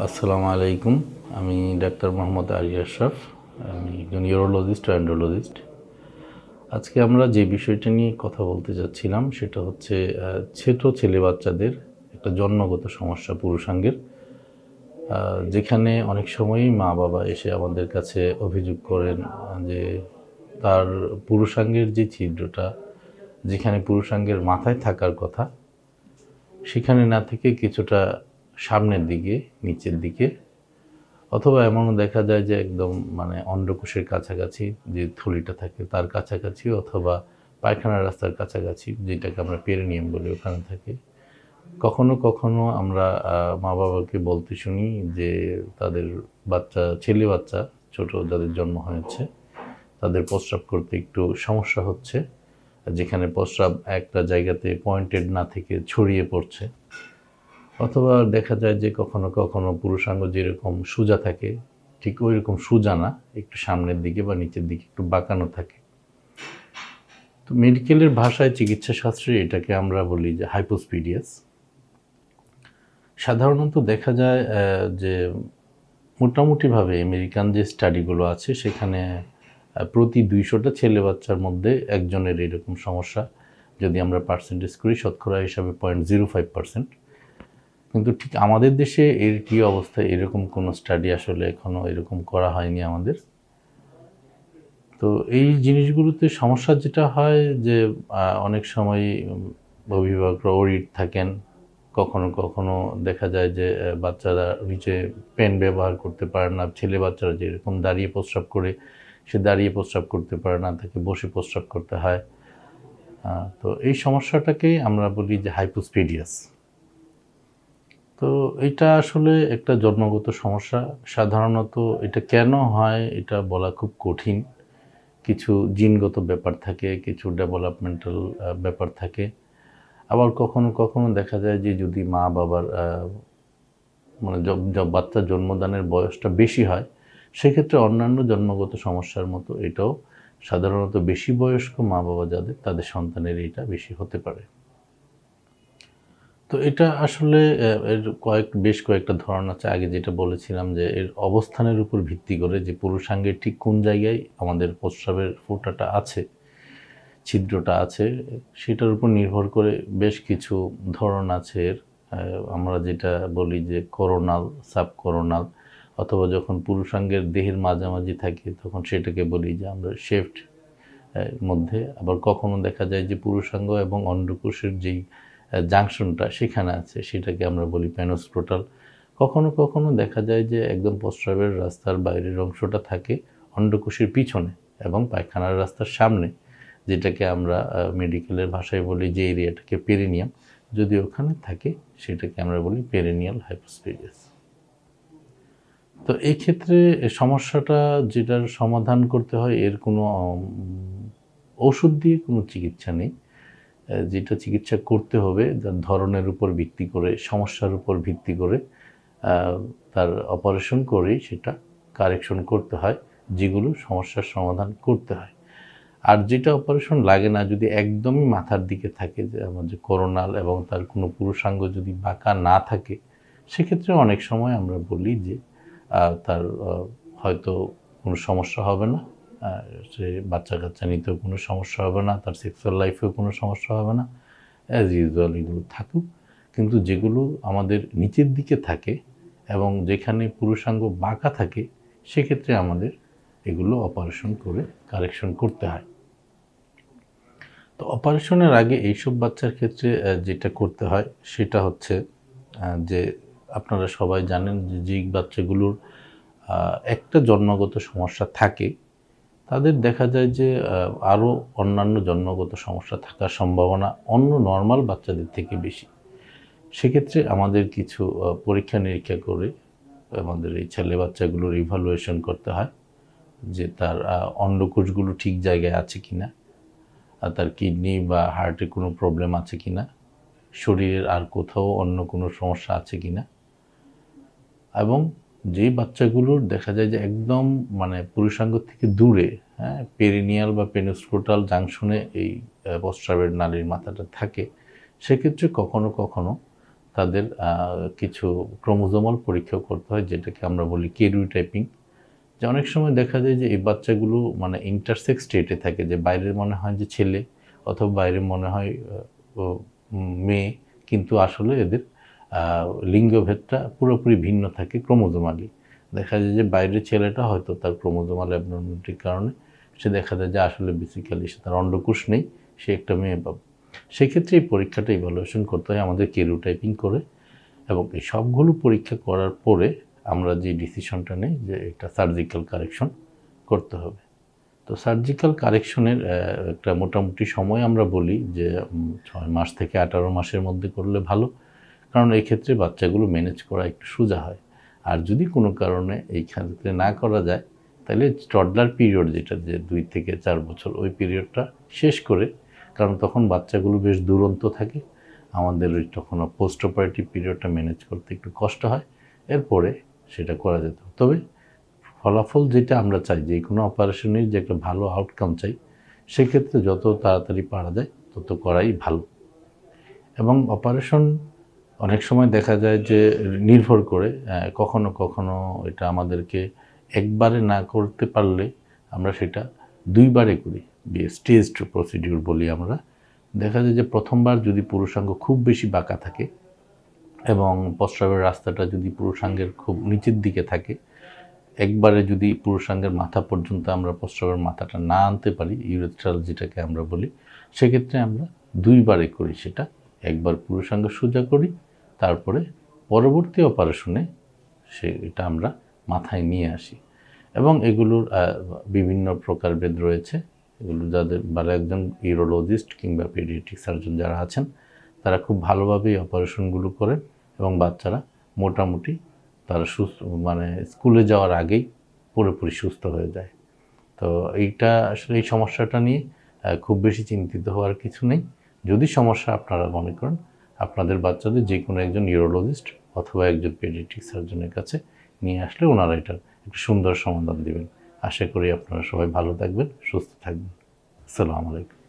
আসসালামু আলাইকুম। আমি ডাক্তার মোহাম্মদ আলী আশরাফ, আমি একজন ইউরোলজিস্ট অ্যান্ড্রোলজিস্ট আজকে আমরা যে বিষয়টা নিয়ে কথা বলতে যাচ্ছিলাম, সেটা হচ্ছে ছোট ছেলে বাচ্চাদের একটা জন্মগত সমস্যা পুরুষাঙ্গের যেখানে অনেক সময়ই মা বাবা এসে আমাদের কাছে অভিযোগ করেন যে তার পুরুষাঙ্গের যে ছিদ্রটা, যেখানে পুরুষাঙ্গের মাথায় থাকার কথা, সেখানে না থেকে কিছুটা সামনের দিকে, নিচের দিকে, অথবা এমনও দেখা যায় যে একদম মানে অন্ডকোষের কাছাকাছি যে থলিটা থাকে তার কাছাকাছি অথবা পায়খানা রাস্তার কাছাকাছি যেটাকে আমরা পেরিনিয়াম বলি ওখানে থাকে। কখনো কখনো আমরা মা বাবাকে বলতে শুনি যে তাদের বাচ্চা, ছেলে বাচ্চা, ছোট যাদের জন্ম হয়েছে, তাদের প্রস্রাব করতে একটু সমস্যা হচ্ছে, যেখানে প্রস্রাব একটা জায়গাতে পয়েন্টেড না থেকে ছড়িয়ে পড়ছে। অথবা দেখা যায় যে কখনো কখনো পুরুষাঙ্গ যেরকম সোজা থাকে, ঠিক ওই রকম সোজা না, একটু সামনের দিকে বা নিচের দিকে একটু বাঁকানো থাকে। তো মেডিকেলের ভাষায় চিকিৎসা শাস্ত্রে এটাকে আমরা বলি যে হাইপোস্পিডিয়াস। সাধারণত দেখা যায় যে মোটামুটিভাবে আমেরিকান যে স্টাডিগুলো আছে, সেখানে প্রতি দুইশোটা ছেলে বাচ্চার মধ্যে একজনের এরকম সমস্যা। যদি আমরা পার্সেন্টেজ করি, শতকরা হিসাবে পয়েন্ট জিরো ফাইভ পার্সেন্ট কিন্তু ঠিক আমাদের দেশে এর কী অবস্থা? এরকম কোনো স্টাডি আসলে এখনও এরকম করা হয়নি আমাদের। তো এই জিনিসগুলোতে সমস্যা যেটা হয় যে অনেক সময় অভিভাবকরা ওরিড থাকেন। কখনো কখনো দেখা যায় যে বাচ্চারা নিচে পেন ব্যবহার করতে পারে না। ছেলে বাচ্চারা যেরকম দাঁড়িয়ে প্রস্রাব করে, সে দাঁড়িয়ে প্রস্রাব করতে পারে না, তাকে বসে প্রস্রাব করতে হয়। তো এই সমস্যাটাকেই আমরা বলি যে হাইপোস্পিডিয়াস তো এটা আসলে একটা জন্মগত সমস্যা। সাধারণত এটা কেন হয় এটা বলা খুব কঠিন। কিছু জিনগত ব্যাপার থাকে, কিছু ডেভেলপমেন্টাল ব্যাপার থাকে। আবার কখনো কখনো দেখা যায় যে যদি মা বাবার মানে বাচ্চার জন্মদানের বয়সটা বেশি হয়, সেক্ষেত্রে অন্যান্য জন্মগত সমস্যার মতো এটাও সাধারণত বেশি বয়স্ক মা বাবা যাদের, তাদের সন্তানের এটা বেশি হতে পারে। তো এটা আসলে এর কয়েক, বেশ কয়েকটা ধরন আছে। আগে যেটা বলেছিলাম যে, এর অবস্থানের উপর ভিত্তি করে যে, পুরুষাঙ্গের ঠিক কোন জায়গায় আমাদের প্রস্রাবের ফোঁটাটা আছে, ছিদ্রটা আছে, সেটার উপর নির্ভর করে বেশ কিছু ধরন আছে এর। আমরা যেটা বলি যে করোনাল সাব করোনাল অথবা যখন পুরুষাঙ্গের দেহের মাঝামাঝি থাকে, তখন সেটাকে বলি যে, আমরা শেফট মধ্যে। আবার কখনো দেখা যায় যে, পুরুষাঙ্গ এবং অন্ডকোষের যেই জাংশনটা সেখানে আছে, সেটাকে আমরা বলি প্যানোস্ক্রোটাল কখনো কখনো দেখা যায় যে একদম প্রস্রাবের রাস্তার বাইরের অংশটা থাকে অন্ডকোষের পিছনে এবং পায়খানার রাস্তার সামনে, যেটাকে আমরা মেডিকেলের ভাষায় বলি যে এরিয়াটাকে পেরিনিয়াম যদি ওখানে থাকে, সেটাকে আমরা বলি পেরিনিয়াল হাইপোস্পিডিয়াস তো এই ক্ষেত্রে সমস্যাটা যেটার সমাধান করতে হয়, এর কোনো ওষুধ দিয়ে কোনো চিকিৎসা নেই। যেটা চিকিৎসা করতে হবে, যার ধরনের উপর ভিত্তি করে, সমস্যার উপর ভিত্তি করে তার অপারেশন করেই সেটা কারেকশন করতে হয়, যেগুলো সমস্যার সমাধান করতে হয়। আর যেটা অপারেশন লাগে না, যদি একদমই মাথার দিকে থাকে, যে আমাদের করোনাল এবং তার কোনো পুরুষাঙ্গ যদি বাঁকা না থাকে, সেক্ষেত্রে অনেক সময় আমরা বলি যে তার হয়তো কোনো সমস্যা হবে না। সে বাচ্চা কাচ্চা নিতেও কোনো সমস্যা হবে না, তার সেক্সুয়াল লাইফেও কোনো সমস্যা হবে না অ্যাজ ইউজুয়াল এগুলো থাকুক। কিন্তু যেগুলো আমাদের নিচের দিকে থাকে এবং যেখানে পুরুষাঙ্গ বাঁকা থাকে, সেক্ষেত্রে আমাদের এগুলো অপারেশন করে কারেকশন করতে হয়। তো অপারেশনের আগে এইসব বাচ্চার ক্ষেত্রে যেটা করতে হয়, সেটা হচ্ছে যে আপনারা সবাই জানেন যে যেই বাচ্চাগুলোর একটা জন্মগত সমস্যা থাকে তাদের দেখা যায় যে আরও অন্যান্য জন্মগত সমস্যা থাকার সম্ভাবনা অন্য নর্মাল বাচ্চাদের থেকে বেশি। সেক্ষেত্রে আমাদের কিছু পরীক্ষা নিরীক্ষা করে আমাদের এই ছেলে বাচ্চাগুলোর ইভালুয়েশন করতে হয় যে তার অন্ডকোষগুলো ঠিক জায়গায় আছে কিনা, আর তার কিডনি বা হার্টে কোনো প্রবলেম আছে কি না শরীরের আর কোথাও অন্য কোনো সমস্যা আছে কি না এবং যেই বাচ্চাগুলোর দেখা যায় যে একদম মানে পুরুষাঙ্গ থেকে দূরে হ্যাঁ পেরিনিয়াল বা পেনোস্ক্রোটাল জাংশনে এই প্রস্রাবের নালীর মাথাটা থাকে, সেক্ষেত্রে কখনো কখনো তাদের কিছু ক্রোমোজোমাল পরীক্ষা করতে হয়, যেটাকে আমরা বলি টাইপিং যে অনেক সময় দেখা যায় যে এই বাচ্চাগুলো মানে ইন্টারসেক্স স্টেটে থাকে, যে বাইরে মনে হয় যে ছেলে অথবা বাইরে মনে হয় মেয়ে, কিন্তু আসলে এদের লিঙ্গভেদটা পুরোপুরি ভিন্ন থাকে ক্রোমোজোমালি। দেখা যায় যে বাইরের ছেলেটা হয়তো তার ক্রোমোজোমাল অ্যাবনর্মালিটির কারণে সে দেখা যায় যে আসলে বেসিক্যালি সে তার অন্ডকোষ নেই, সে একটা মেয়ে পাবে সেক্ষেত্রে এই পরীক্ষাটা ইভালুয়েশন করতে হয় আমাদের কেরু টাইপিং করে এবং এই সবগুলো পরীক্ষা করার পরে আমরা যে ডিসিশনটা নেই যে একটা সার্জিক্যাল কারেকশন করতে হবে। তো সার্জিক্যাল কারেকশনের একটা মোটামুটি সময় আমরা বলি যে ছয় মাস থেকে আঠারো মাসের মধ্যে করলে ভালো। কারণ এই ক্ষেত্রে বাচ্চাগুলো ম্যানেজ করা একটু সোজা হয়। আর যদি কোনো কারণে এই ক্ষেত্রে না করা যায়, তাহলে টডলার পিরিয়ড যেটা, যে দুই থেকে চার বছর, ওই পিরিয়ডটা শেষ করে, কারণ তখন বাচ্চাগুলো বেশ দুরন্ত থাকে। আমাদের ওই তখন পোস্ট অপারেটিভ পিরিয়ডটা ম্যানেজ করতে একটু কষ্ট হয়, এরপরে সেটা করা যেত। তবে ফলাফল যেটা আমরা চাই, যে কোনো অপারেশনের যে একটা ভালো আউটকাম চাই, সেক্ষেত্রে যত তাড়াতাড়ি পারা যায়, তত করাই ভালো। এবং অপারেশন অনেক সময় দেখা যায় যে নির্ভর করে কখনো কখনো এটা আমাদেরকে একবারে না করতে পারলে আমরা সেটা দুইবারে করি। স্টেজ টু প্রসিডিউর বলি আমরা। দেখা যায় যে প্রথমবার যদি পুরুষাঙ্গ খুব বেশি বাঁকা থাকে এবং প্রস্রাবের রাস্তাটা যদি পুরুষাঙ্গের খুব নিচের দিকে থাকে, একবারে যদি পুরুষাঙ্গের মাথা পর্যন্ত আমরা প্রস্রাবের মাথাটা না আনতে পারি ইউরেথ্রাল যেটাকে আমরা বলি, সেক্ষেত্রে আমরা দুইবারে করি সেটা। একবার পুরুষাঙ্গ সোজা করি তারপরে পরবর্তী অপারেশনে সে এটা আমরা মাথায় নিয়ে আসি। এবং এগুলোর বিভিন্ন প্রকারভেদ রয়েছে। এগুলো যাদের বা একজন ইউরোলজিস্ট কিংবা পেডিয়াট্রিক সার্জন যারা আছেন, তারা খুব ভালোভাবে এই অপারেশনগুলো করেন এবং বাচ্চারা মোটামুটি তারা সুস্থ মানে স্কুলে যাওয়ার আগেই পুরোপুরি সুস্থ হয়ে যায়। তো এইটা আসলে এই সমস্যাটা নিয়ে খুব বেশি চিন্তিত হওয়ার কিছু নেই। যদি সমস্যা আপনারা মনে করেন আপনাদের বাচ্চাদের যে কোনো একজন ইউরোলজিস্ট অথবা একজন পেডিয়াট্রিক সার্জনের কাছে নিয়ে আসলে ওনারা এটার একটু সুন্দর সমাধান দেবেন। আশা করি আপনারা সবাই ভালো থাকবেন, সুস্থ থাকবেন। আসসালামু আলাইকুম।